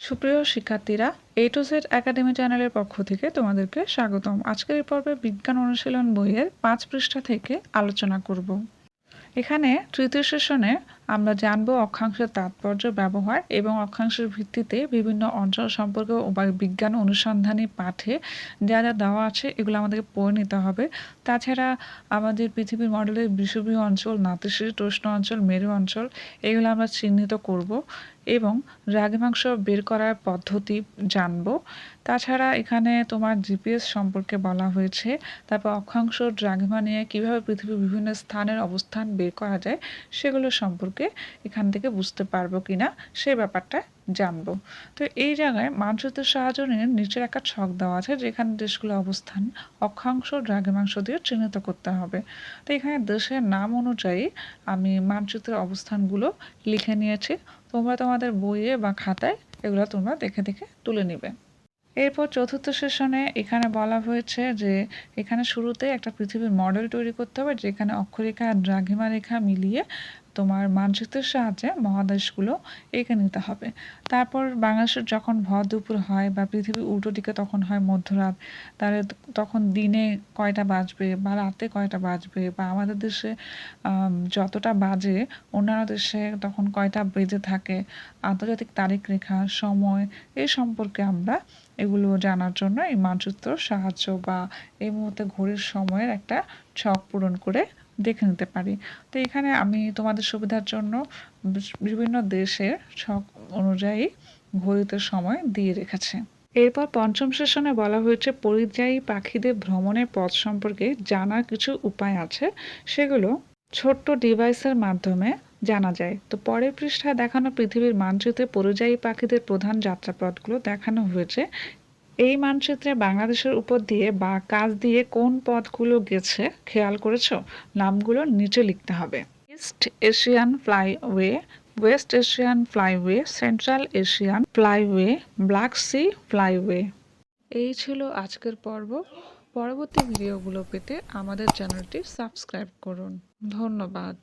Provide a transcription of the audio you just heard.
সুপ্রিয় শিক্ষার্থীরা এ to Z academy চ্যানেলের পক্ষ থেকে তোমাদেরকে স্বাগতম। আজকের এই পর্বে বিজ্ঞান অনুশীলন বইয়ের পাঁচ পৃষ্ঠা থেকে আলোচনা করব। এখানে তৃতীয় সেশনে আমরা জানব অক্ষাংশের তাৎপর্য ব্যবহার এবং অক্ষাংশের ভিত্তিতে বিভিন্ন অঞ্চল সম্পর্কে বা বিজ্ঞান অনুসন্ধানী পাঠে যা যা দেওয়া আছে, এগুলো আমাদেরকে পড়ে নিতে হবে। তাছাড়া আমাদের পৃথিবীর মডেলের বিষুবীয় অঞ্চল নাতিশীতোষ্ণ অঞ্চল, মেরু অঞ্চল, এগুলো আমরা চিহ্নিত করব এবং দ্রাঘিমাংশ বের করার পদ্ধতি জানব। তাছাড়া এখানে তোমার জিপিএস সম্পর্কে বলা হয়েছে, তারপর অক্ষাংশ দ্রাঘিমা নিয়ে কীভাবে পৃথিবীর বিভিন্ন স্থানের অবস্থান বের করা যায়, সেগুলো সম্পর্কে এখান থেকে বুঝতে পারব কি না সে ব্যাপারটা জানব। তো এই জায়গায় মানচিত্রের সাহায্য নিয়ে নিচের একটা ছক দেওয়া আছে, যেখানে দেশগুলো অবস্থান অক্ষাংশ দ্রাঘিমাংশ দিয়ে চিহ্নিত করতে হবে। তো এখানে দেশের নাম অনুযায়ী আমি মানচিত্রের অবস্থানগুলো লিখে নিয়েছি। তোমরা তোমাদের বইয়ে বা খাতায় এগুলো তোমরা দেখে দেখে তুলে নিবে। এরপর চতুর্থ সেশনে এখানে বলা হয়েছে যে, এখানে শুরুতে একটা পৃথিবীর মডেল তৈরি করতে হবে, যেখানে অক্ষরেখা আর দ্রাঘিমা রেখা মিলিয়ে তোমার মানচিত্রের সাহায্যে মহাদেশগুলো এঁকে নিতে হবে। তারপর বাংলাদেশের যখন ভর দুপুর হয় বা পৃথিবীর উল্টো দিকে তখন হয় মধ্যরাত, তাহলে তখন দিনে কয়টা বাজবে বা রাতে কয়টা বাজবে বা আমাদের দেশে যতটা বাজে অন্যান্য দেশে তখন কয়টা বেজে থাকে, আন্তর্জাতিক তারিখ রেখা, সময় এই সম্পর্কে আমরা এগুলো জানার জন্য এই মানচিত্র সাহায্য বা এই মুহূর্তে ঘড়ির সময়ের একটা ছক পূরণ করে দেখে নিতে পারি। তো এখানে আমি তোমাদের সুবিধার জন্য বিভিন্ন দেশের ছক অনুযায়ী ঘড়িতে সময় দিয়ে রেখেছে। এরপর পঞ্চম সেশনে বলা হয়েছে, পরিযায়ী পাখিদের ভ্রমণের পথ সম্পর্কে জানার কিছু উপায় আছে। সেগুলো ছোট্ট ডিভাইসের মাধ্যমে জানা যায়। তো পরের পৃষ্ঠায় দেখানো পৃথিবীর মানচিত্রে পরিযায়ী পাখিদের প্রধান যাত্রাপথগুলো দেখানো হয়েছে। এই মানচিত্রে বাংলাদেশের উপর দিয়ে বা কাজ দিয়ে কোন পথগুলো গেছে, খেয়াল করেছ? নামগুলো নিচে লিখতে হবে। East Asian flyway West Asian flyway Central Asian flyway Black Sea flyway এই ছিল আজকের পর্ব। পরবর্তী ভিডিওগুলো পেতে আমাদের চ্যানেলটি সাবস্ক্রাইব করুন। ধন্যবাদ।